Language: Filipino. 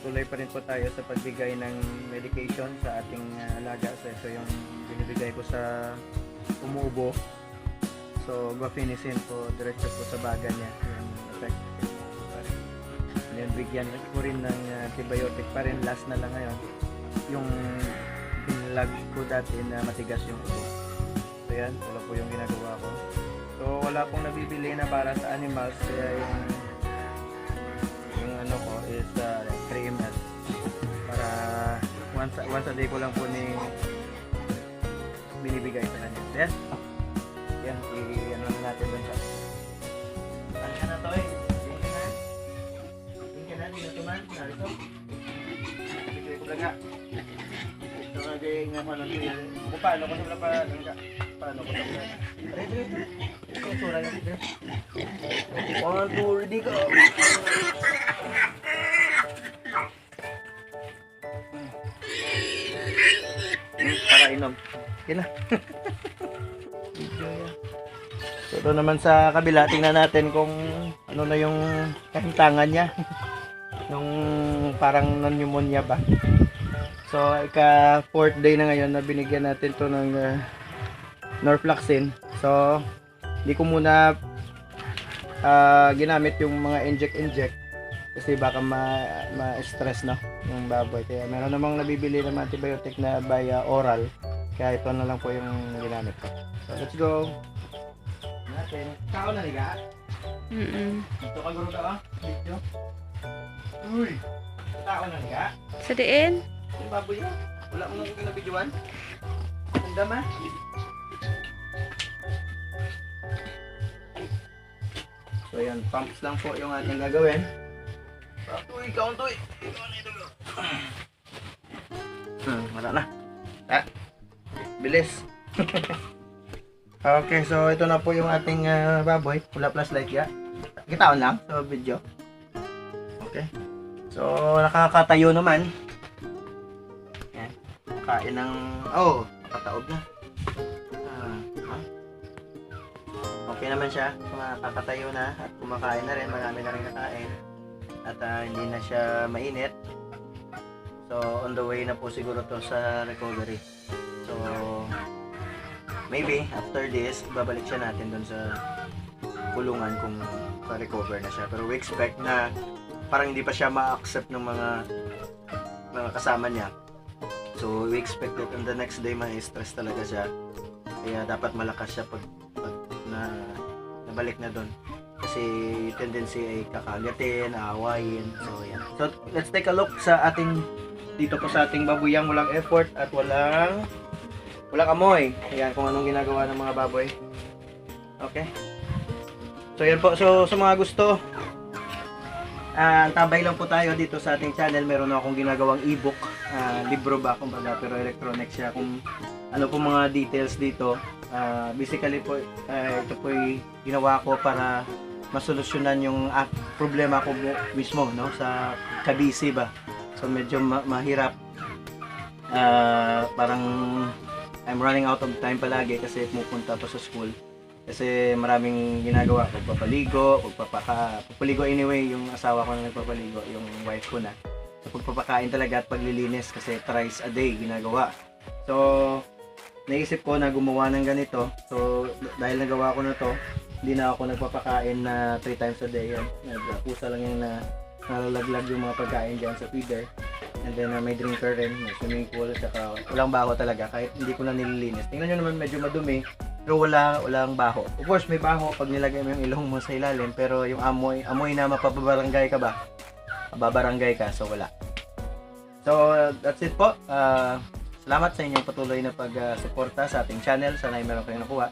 tuloy pa rin po tayo sa pagbigay ng medication sa ating uh, alaga. So ito yung binibigay ko sa umuubo. So guafinicin po, diretso po sa baga niya. Yung effect. And then bigyan ko rin ng uh, antibiotic pa rin. Last na lang ngayon. Yung binlag ko dati na matigas yung ubo. So yan, wala po yung ginagawa ko. So wala pong nabibili na para sa animals. Kaya yung once, once a day ko lang po ni binibigay sa kanya. Then, yan, i-ano na natin dun sa ano ka na to eh? Hindi ka na? Hindi ka na? Hindi? Narito? Bigay ko lang nga. Ito nga gaya nga ko lang. Kung paano ko sa pa, ano ka? Paano ko sa pa? Dito, dito. Ito, sura yan dito. One, two, ready, go! Hmm, para inom. Okay na. so, ito naman sa kabila, tingnan natin kung ano na yung kahintangan niya. Nung parang pneumonia ba. So, ika fourth day na ngayon na binigyan natin to ng uh, Norfloxin. So, hindi ko muna ah, ginamit yung mga inject-inject kasi baka ma, ma-stress no yung baboy. Kaya meron namang nabibili ng antibiotic na by uh, oral. Kaya ito na lang po yung ginamit ko. So, let's go. Natin. Kao na liga. Mm-mm. Ito ka guro ka. Video. Uy. Tao na liga. Sa diin? Yung baboy yun. Wala mo nang kinabidyoan. Ang dama. So yan, pumps lang po yung ating gagawin. Tuy, kaon tuy. Hmm, wala na. Ah, bilis. okay, so ito na po yung ating ah, baboy. Pula plus light ya. Kitaon lang sa video. Okay. So, nakakatayo naman. Yan. Kain ng... Oh, nakataob na. Ah, ha? Okay naman siya. Nakakatayo na at kumakain na rin. Marami na rin nakain. At ah, hindi na siya mainit. So, on the way na po siguro to sa recovery. So, maybe after this, babalik siya natin doon sa kulungan kung pa-recover na siya. Pero we expect na parang hindi pa siya ma-accept ng mga mga kasama niya. So, we expect that on the next day, ma-stress talaga siya. Kaya dapat malakas siya pag, pag na, nabalik na doon. Kasi tendency ay kakagatin, aawayin. So, yan. So, let's take a look sa ating dito po sa ating babuyang walang effort at walang walang amoy. Ayan, kung anong ginagawa ng mga baboy. Okay. So, yan po. So, sa mga gusto, Ah, tabay lang po tayo dito sa ating channel. Meron akong ginagawang ebook, ah, libro ba kumbaga, pero electronic siya kung ano po mga details dito. Ah, basically po ah, ito po ginawa ko para masolusyonan yung ah, problema ko mo- mismo no? Sa kabisi ba. So medyo ma- mahirap. Ah, parang I'm running out of time palagi kasi pumupunta pa sa school. Kasi maraming ginagawa. Pagpapaligo pagpapaka pagpaligo anyway yung asawa ko na nagpapaligo yung wife ko na. So pagpapakain talaga at paglilinis kasi thrice a day ginagawa. So naisip ko na gumawa ng ganito. So dahil nagawa ko na to hindi na ako nagpapakain na 3 times a day yan nagpusa lang yung na nalalaglag yung mga pagkain dyan sa feeder and then uh, may drinker rin may swimming pool saka walang baho talaga kahit hindi ko na nililinis tingnan nyo naman medyo madumi pero wala walang baho. Of course, may baho pag nilagay mo yung ilong mo sa ilalim, pero yung amoy, amoy na mapapabarangay ka ba? Mababarangay ka, so wala. So, uh, that's it po. Uh, salamat sa inyong patuloy na pag-suporta sa ating channel. Sana ay meron kayong nakuha.